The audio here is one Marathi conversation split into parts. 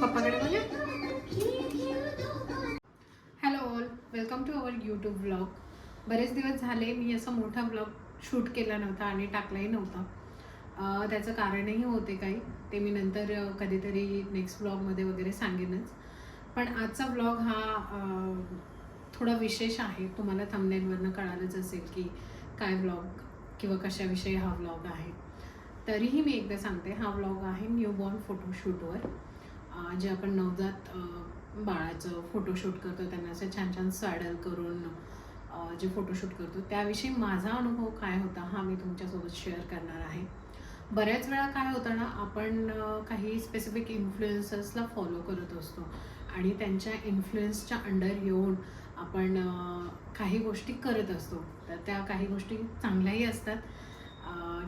पप्पाकडे hello all welcome to our YouTube blog बरेच दिवस झाले मी असा मोठा ब्लॉग शूट केला नव्हता आणि टाकलाही नव्हता. त्याचं कारणही होते काही. ते मी नंतर कधीतरी नेक्स्ट ब्लॉगमध्ये वगैरे सांगेनच. पण आजचा ब्लॉग हा थोडा विशेष आहे. तुम्हाला थंबनेलवरनं कळालंच असेल की काय ब्लॉग किंवा कशाविषयी हा ब्लॉग आहे. तरीही मी एकदा सांगते हा ब्लॉग आहे न्यूबॉर्न फोटोशूटवर जे आपण नवजात बाळाचं फोटोशूट करतो त्यांना असं छान छान सॅडल करून जे फोटोशूट करतो त्याविषयी माझा अनुभव काय होता हा मी तुमच्यासोबत शेअर करणार आहे. बऱ्याच वेळा काय होतं ना आपण काही स्पेसिफिक इन्फ्लुएन्सर्सला फॉलो करत असतो आणि त्यांच्या इन्फ्लुएन्सच्या अंडर येऊन आपण काही गोष्टी करत असतो. तर त्या काही गोष्टी चांगल्याही असतात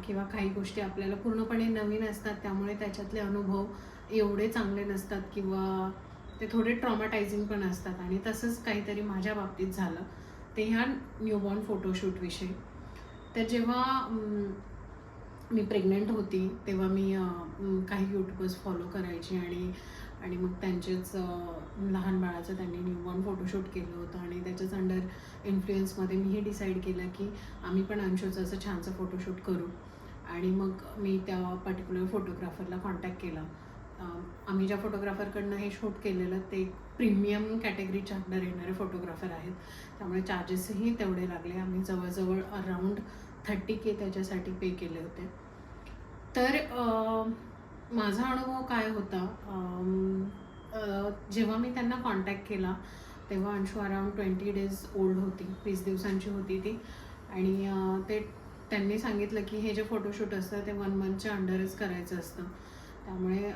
किंवा काही गोष्टी आपल्याला पूर्णपणे नवीन असतात त्यामुळे त्याच्यातले अनुभव एवढे चांगले नसतात किंवा ते थोडे ट्रॉमाटायझिंग पण असतात. आणि तसंच काहीतरी माझ्या बाबतीत झालं. ते ह्या न्यूबॉर्न फोटोशूटविषयी तर जेव्हा मी प्रेग्नंट होती तेव्हा मी काही यूट्यूबर्स फॉलो करायची आणि आणि मग त्यांचेच लहान बाळाचं त्यांनी न्यूबॉर्न फोटोशूट केलं होतं आणि त्याच्याच अंडर इन्फ्लुएन्समध्ये मी हे डिसाईड केलं की आम्ही पण अंशूचं असं छानसं फोटोशूट करू. आणि मग मी त्या पर्टिक्युलर फोटोग्राफरला कॉन्टॅक्ट केला. आम्ही ज्या फोटोग्राफरकडनं हे शूट केलेलं ते प्रीमियम कॅटेगरीच्या अंडर येणारे फोटोग्राफर आहेत. त्यामुळे चार्जेसही तेवढे लागले. आम्ही जवळजवळ अराऊंड थर्टी के त्याच्यासाठी पे केले होते. तर माझा अनुभव काय होता? जेव्हा मी त्यांना कॉन्टॅक्ट केला तेव्हा Anshu around twenty days old होती. वीस दिवसांची होती ती. आणि ते त्यांनी सांगितलं की हे जे फोटोशूट असतं ते वन मंथच्या अंडरच करायचं असतं. त्यामुळे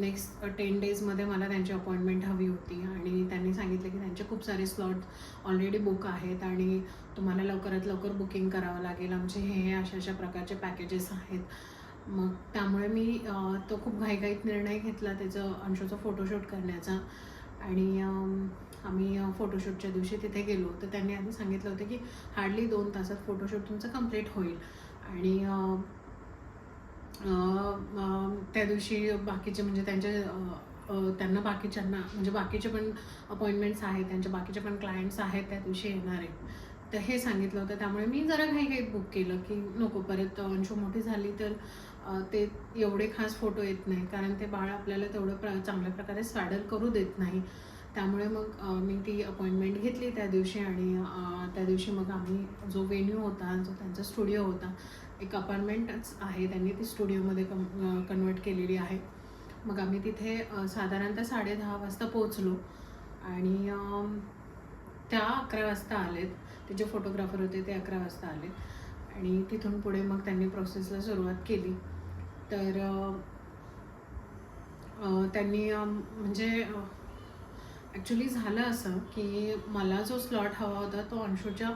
नेक्स्ट टेन डेजमध्ये मला त्यांची अपॉइंटमेंट हवी होती. आणि त्यांनी सांगितलं की त्यांचे खूप सारे स्लॉट ऑलरेडी बुक आहेत आणि तुम्हाला लवकरात लवकर बुकिंग करावं लागेल. आमचे हे हे अशा अशा प्रकारचे पॅकेजेस आहेत. मग त्यामुळे मी तो खूप घाईघाईत निर्णय घेतला त्याचं अंशूचं फोटोशूट करण्याचा. आणि आम्ही फोटोशूटच्या दिवशी तिथे गेलो. तर त्यांनी आधी सांगितलं होतं की हार्डली दोन तासात फोटोशूट तुमचं कंप्लीट होईल. आणि त्या दिवशी बाकीचे म्हणजे त्यांचे त्यांना बाकीच्यांना म्हणजे बाकीचे पण अपॉइंटमेंट्स आहेत त्यांचे बाकीचे पण क्लायंट्स आहेत त्या दिवशी येणार आहेत. तर हे सांगितलं होतं. त्यामुळे मी जरा घाईघाईत बुक केलं की नको परत अंशू मोठी झाली तर ते एवढे खास फोटो येत नाही कारण ते बाळ आपल्याला तेवढं प्र चांगल्या प्रकारे सॅडल करू देत नाही. त्यामुळे मग मी ती अपॉइंटमेंट घेतली त्या दिवशी आणि त्या दिवशी मग आम्ही जो वेन्यू होता जो त्यांचा स्टुडिओ होता एक अपार्टमेंटच आहे. त्यांनी ती स्टुडिओमध्ये कम कन्वर्ट केलेली आहे. मग आम्ही तिथे साधारणतः साडे दहा वाजता पोचलो आणि त्या अकरा वाजता आलेत. ते जे फोटोग्राफर होते ते अकरा वाजता आले. आणि तिथून पुढे मग त्यांनी प्रोसेसला सुरुवात केली. तर त्यांनी म्हणजे ॲक्च्युली झालं असं की मला जो स्लॉट हवा होता तो अंशूच्या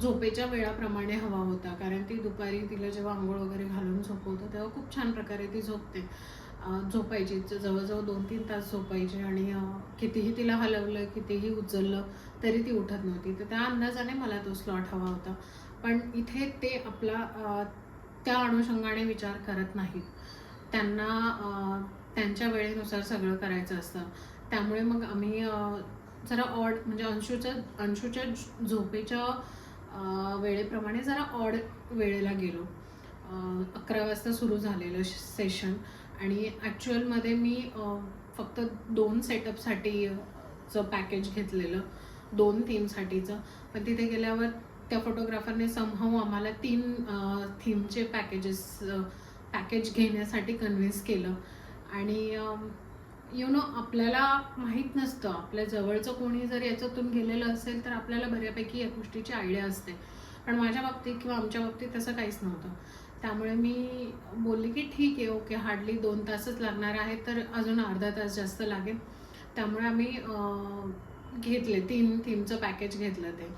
झोपेच्या वेळाप्रमाणे हवा होता. कारण ती दुपारी तिला जेव्हा आंघोळ वगैरे घालून झोपवतो तेव्हा खूप छान प्रकारे ती झोपते. झोपायची. जवळजवळ दोन तीन तास झोपायची आणि कितीही तिला हलवलं कितीही उचललं तरी ती उठत नव्हती. तर त्या अंदाजाने मला तो स्लॉट हवा होता. पण इथे ते आपला त्या अनुषंगाने विचार करत नाहीत. त्यांना त्यांच्या वेळेनुसार सगळं करायचं असतं. त्यामुळे मग आम्ही जरा ऑड म्हणजे अंशूच्या अंशूच्या झोपेच्या वेळेप्रमाणे जरा ऑड वेळेला गेलो. अकरा वाजता सुरू झालेलं सेशन आणि ॲक्च्युअलमध्ये मी फक्त दोन सेटअपसाठी चं पॅकेज घेतलेलं. दोन थीमसाठीचं पण तिथे गेल्यावर त्या फोटोग्राफरने समहाऊ आम्हाला तीन थीमचे पॅकेजेस पॅकेज घेण्यासाठी कन्व्हिन्स केलं. आणि यु नो आपल्याला माहीत नसतं. आपल्या जवळचं कोणी जर याच्यातून गेलेलं असेल तर आपल्याला बऱ्यापैकी या गोष्टीची आयडिया असते. पण माझ्या बाबतीत किंवा आमच्या बाबतीत तसं काहीच नव्हतं. त्यामुळे मी बोलले की ठीक आहे ओके हार्डली दोन तासच लागणार आहे तर अजून अर्धा तास जास्त लागेल. त्यामुळे आम्ही घेतले तीन थीमचं पॅकेज घेतलं ते.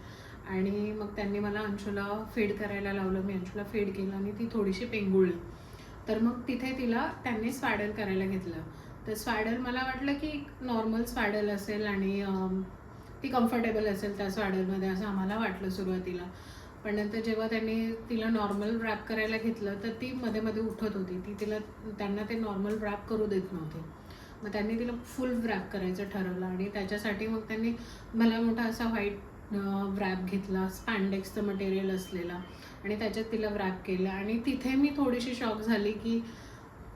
आणि मग त्यांनी मला अंशूला फेड करायला लावलं. मी अंशूला फेड केलं आणि ती थोडीशी पेंगुळली. तर मग तिथे तिला त्यांनी स्वॅडल करायला घेतलं. तर स्वॅडल मला वाटलं की नॉर्मल स्वॅडल असेल आणि ती कम्फर्टेबल असेल त्या स्वॅडलमध्ये असं आम्हाला वाटलं सुरुवातीला. पण नंतर जेव्हा त्यांनी तिला नॉर्मल रॅप करायला घेतलं तर ती मध्ये मध्ये उठत होती. ती तिला त्यांना ते नॉर्मल रॅप करू देत नव्हते. मग त्यांनी तिला फुल रॅप करायचं ठरवलं आणि त्याच्यासाठी मग त्यांनी मला मोठा असा व्हाईट रॅप घेतला स्पॅन्डेक्सचं मटेरियल असलेला. आणि त्याच्यात तिला रॅप केलं. आणि तिथे मी थोडीशी शॉक झाली की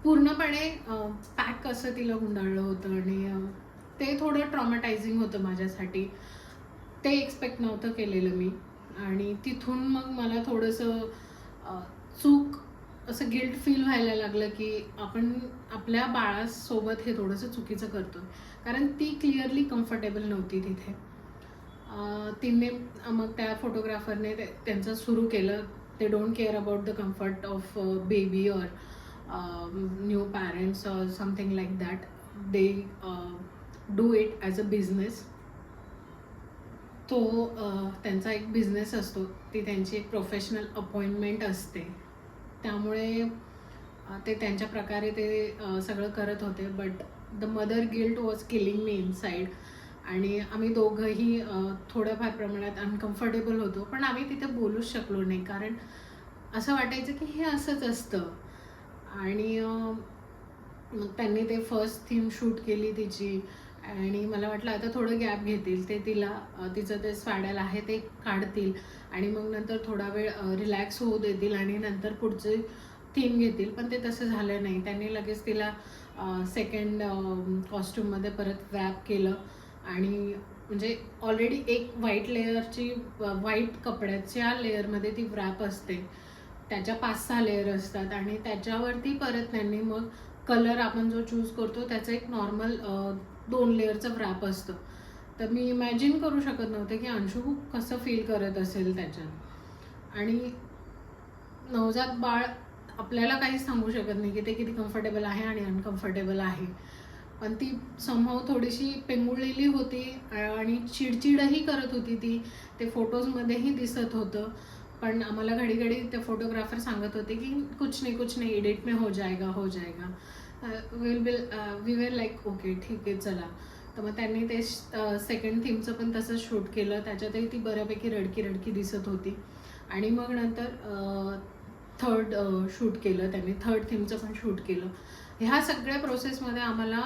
पूर्णपणे पॅक असं तिला गुंडाळलं होतं आणि ते थोडं ट्रॉमॅटायझिंग होतं माझ्यासाठी. ते एक्सपेक्ट नव्हतं केलेलं मी. आणि तिथून मग मला थोडंसं चूक असं गिल्ट फील व्हायला लागलं की आपण आपल्या बाळासोबत हे थोडंसं चुकीचं करतो कारण ती क्लिअरली कम्फर्टेबल नव्हती तिथे. तिने मग त्या फोटोग्राफरने ते- त्यांचं सुरू केलं. ते don't care about the comfort of baby or new parents or something like that they do it as a business तो uh, त्यांचा एक बिझनेस असतो. ती त्यांची एक प्रोफेशनल अपॉइंटमेंट असते. त्यामुळे uh, ते त्यांच्या प्रकारे ते uh, सगळं करत होते. But the mother guilt was killing me inside आणि आम्ही दोघंही थोड्याफार प्रमाणात अनकम्फर्टेबल होतो. पण आम्ही तिथे बोलूच शकलो नाही. कारण असं वाटायचं की हे असंच असतं. आणि मग त्यांनी ते फर्स्ट थीम शूट केली तिची. आणि मला वाटलं आता थोडं गॅप घेतील. ते तिला तिचं ते स्वॅडल आहे ते काढतील. आणि मग नंतर थोडा वेळ रिलॅक्स होऊ देतील आणि नंतर पुढचे थीम घेतील. पण ते तसं झालं नाही. त्यांनी लगेच तिला सेकंड कॉस्ट्युममध्ये परत रॅप केलं. आणि म्हणजे ऑलरेडी एक व्हाईट लेअरची व्हाईट कपड्याच्या लेअरमध्ये ती रॅप असते. त्याच्या पाच सहा लेअर असतात आणि त्याच्यावरती परत त्यांनी मग कलर आपण जो चूज करतो त्याचं एक नॉर्मल दोन लेअरचं रॅप असतं. तर मी इमॅजिन करू शकत नव्हते की अंशू कसं फील करत असेल त्याच्यात. आणि नवजात बाळ आपल्याला काहीच सांगू शकत नाही की ते किती कम्फर्टेबल आहे आणि अनकम्फर्टेबल आहे. पण ती समभाव थोडीशी पेंगुळलेली होती आणि चिडचिडही करत होती ती. ते फोटोजमध्येही दिसत होतं. पण आम्हाला घडी घडी ते फोटोग्राफर सांगत होते की कुछ नाही कुछ नाही एडिट में हो जाएगा हो जाएगा. Will will we were like okay ठीक आहे चला. तर मग त्यांनी ते uh, सेकंड थीमचं पण तसंच शूट केलं. त्याच्यातही ती बऱ्यापैकी रडकी रडकी दिसत होती. आणि मग नंतर uh, थर्ड शूट uh, केलं त्यांनी. थर्ड थीमचं पण शूट केलं. ह्या सगळ्या प्रोसेसमध्ये आम्हाला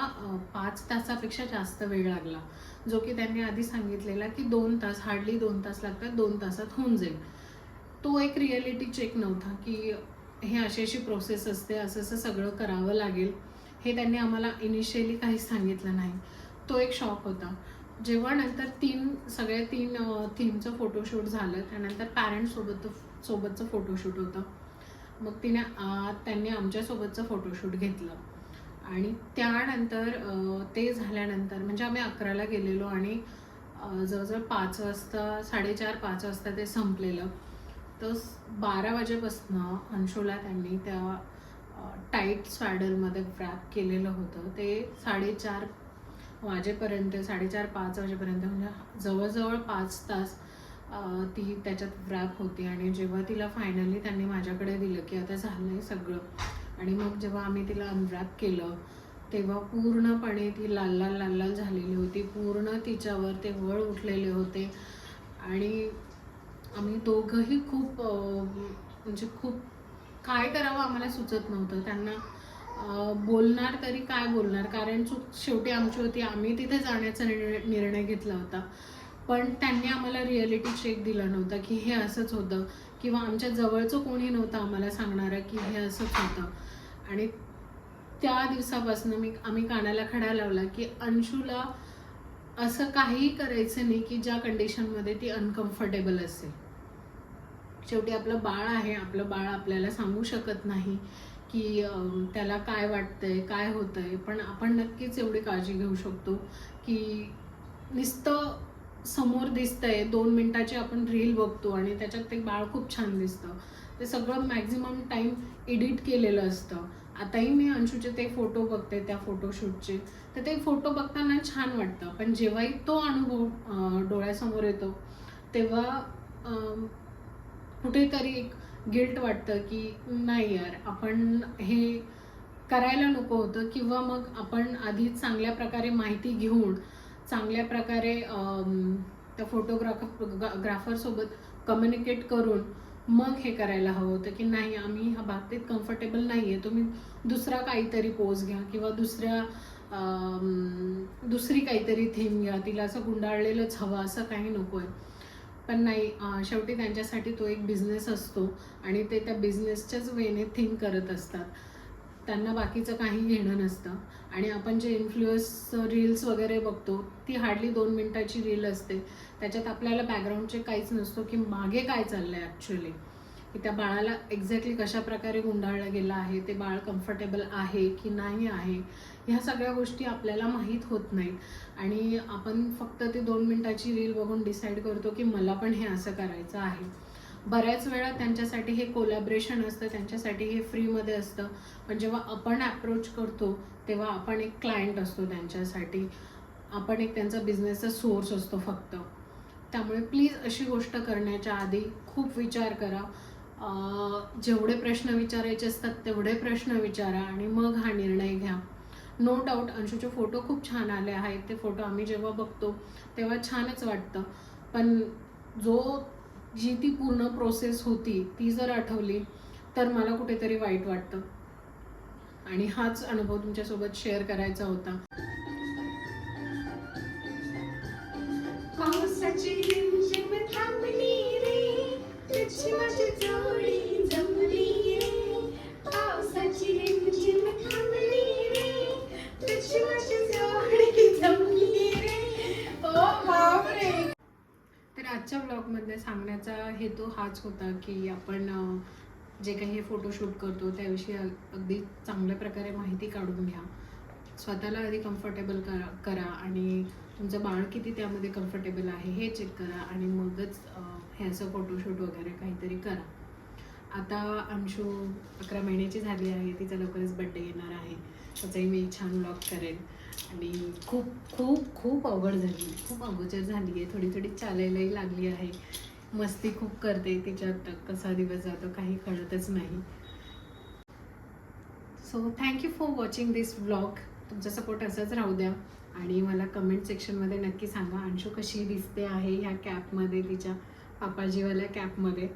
पाच तासापेक्षा जास्त वेळ लागला. जो की त्यांनी आधी सांगितलेला की दोन तास हार्डली दोन तास लागतात दोन तासात होऊन जाईल. तो एक रिॲलिटी चेक नव्हता की हे अशी अशी प्रोसेस असते असं असं सगळं करावं लागेल. हे त्यांनी आम्हाला इनिशियली काहीच सांगितलं नाही. तो एक शॉक होता. जेव्हा नंतर तीन सगळे तीन थीमचं फोटोशूट झालं त्यानंतर पॅरेंट्ससोबत सोबतचं फोटोशूट होतं. मग तिने त्यांनी आमच्यासोबतचं फोटोशूट घेतलं. आणि त्यानंतर ते झाल्यानंतर म्हणजे आम्ही अकराला गेलेलो आणि जवळजवळ पाच वाजता साडेचार पाच वाजता ते संपलेलं. तर बारा वाजेपासनं अंशोला त्यांनी त्या टाईट स्वॅडरमध्ये रॅप केलेलं होतं. ते साडेचार वाजेपर्यंत साडेचार पाच वाजेपर्यंत म्हणजे जवळजवळ पाच तास ती त्याच्यात रॅप होती. आणि जेव्हा तिला फायनली त्यांनी माझ्याकडे दिलं की आता झालं आहे सगळं आणि मग जेव्हा आम्ही तिला अनरॅप केलं तेव्हा पूर्णपणे ती लाल लाल लाल लाल झालेली होती. पूर्ण तिच्यावर ते वळ उठलेले होते. आणि आम्ही दोघंही खूप म्हणजे खूप काय करावं आम्हाला सुचत नव्हतं. त्यांना बोलणार तरी काय बोलणार? कारण चूक शेवटी आमची होती. आम्ही तिथे जाण्याचा निर्णय निर्णय घेतला होता. पण त्यांनी आम्हाला रिॲलिटी चेक दिला नव्हता की हे असंच होतं किंवा आमच्या जवळचं कोणी नव्हतं आम्हाला सांगणारं की हे असंच होतं. आणि त्या दिवसापासून मी आम्ही कानाला खडा लावला की अंशूला असं काहीही करायचं नाही की ज्या कंडिशनमध्ये ती अनकम्फर्टेबल असेल. शेवटी आपलं बाळ आहे आपलं बाळ आपल्याला सांगू शकत नाही की त्याला काय वाटतंय काय होतंय. पण आपण नक्कीच एवढी काळजी घेऊ शकतो की नुसतं समोर दिसतंय दोन मिनटाची आपण रील बघतो आणि त्याच्यात ते बाळ खूप छान दिसतं. ते सगळं मॅक्झिमम टाईम एडिट केलेलं असतं. आताही मी अंशूचे ते फोटो बघते त्या फोटोशूटचे तर ते फोटो बघताना छान वाटतं. पण जेव्हाही तो अनुभव डोळ्यासमोर येतो तेव्हा कुठेतरी एक गिल्ट वाटतं की नाही यार आपण हे करायला नको होतं किंवा मग आपण आधी चांगल्या प्रकारे माहिती घेऊन चांगल्या प्रकारे त्या फोटोग्राफ ग्राफरसोबत कम्युनिकेट करून मग हे करायला हवं होतं की नाही आम्ही ह्या बाबतीत कम्फर्टेबल नाही आहे तुम्ही दुसरा काहीतरी पोज घ्या किंवा दुसऱ्या दुसरी काहीतरी थीम घ्या. तिला असं गुंडाळलेलंच हवं असं काही नको आहे पण नाही शेवटी त्यांच्यासाठी तो एक बिझनेस असतो आणि ते त्या बिझनेसच्याच वेने थिंक करत असतात. त्यांना बाकीचं काही घेणं नसतं. आणि आपण जे इन्फ्लुएन्स रील्स वगैरे बघतो ती हार्डली दोन मिनटाची रील असते. त्याच्यात आपल्याला बॅकग्राऊंडचे काहीच नसतो की मागे काय चाललं आहे ॲक्च्युली की त्या बाळाला एक्झॅक्टली कशा प्रकारे गुंडाळलं गेलं आहे ते बाळ कम्फर्टेबल आहे की नाही आहे ह्या सगळ्या गोष्टी आपल्याला माहीत होत नाहीत. आणि आपण फक्त ते दोन मिनटाची रील बघून डिसाईड करतो की मला पण हे असं करायचं आहे. बऱ्याच वेळा त्यांच्यासाठी हे कोलॅबरेशन असतं त्यांच्यासाठी हे फ्रीमध्ये असतं. पण जेव्हा आपण अप्रोच करतो तेव्हा आपण एक क्लायंट असतो त्यांच्यासाठी. आपण एक त्यांचा बिझनेसचा सोर्स असतो फक्त. त्यामुळे प्लीज अशी गोष्ट करण्याच्या आधी खूप विचार करा. जेवढे प्रश्न विचारायचे असतात तेवढे प्रश्न विचारा आणि मग हा निर्णय घ्या. नो डाऊट अंशूचे फोटो खूप छान आले आहेत. ते फोटो आम्ही जेव्हा बघतो तेव्हा छानच वाटतं. पण जो जी ती पूर्ण प्रोसेस होती ती जर आठवली तर मला कुठेतरी वाईट वाटतं. आणि हाच अनुभव तुमच्यासोबत शेअर करायचा होता. पावसाची आजच्या ब्लॉगमध्ये सांगण्याचा हेतू हाच होता की आपण जे काही हे फोटोशूट करतो त्याविषयी अगदी चांगल्या प्रकारे माहिती काढून घ्या. स्वतःला आधी कम्फर्टेबल करा करा आणि तुमचं बाळ किती त्यामध्ये कम्फर्टेबल आहे हे चेक करा आणि मगच अं, हे असं फोटोशूट वगैरे काहीतरी करा. आता अंशू अकरा महिन्याची झाली आहे तिचा लवकरच बड्डे येणार आहे. त्याचाही मी छान व्लॉग करेन. आणि खूप खूप खूप अवघड झाली खूप अगोदर झाली आहे. थोडी थोडी चालायलाही लागली आहे. मस्ती खूप करते तिच्यात. कसा दिवस जातो काही कळतच नाही. So thank you for watching this vlog तुमचा सपोर्ट असाच राहू द्या. आणि मला कमेंट सेक्शनमध्ये नक्की सांगा अंशू कशी दिसते आहे ह्या कॅपमध्ये तिच्या पापाजीवाल्या कॅपमध्ये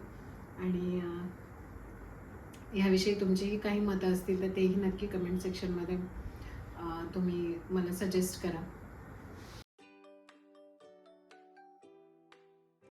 आणि ह्याविषयी तुमचीही काही मतं असतील तर तेही नक्की कमेंट सेक्शनमध्ये तुम्ही मला सजेस्ट करा.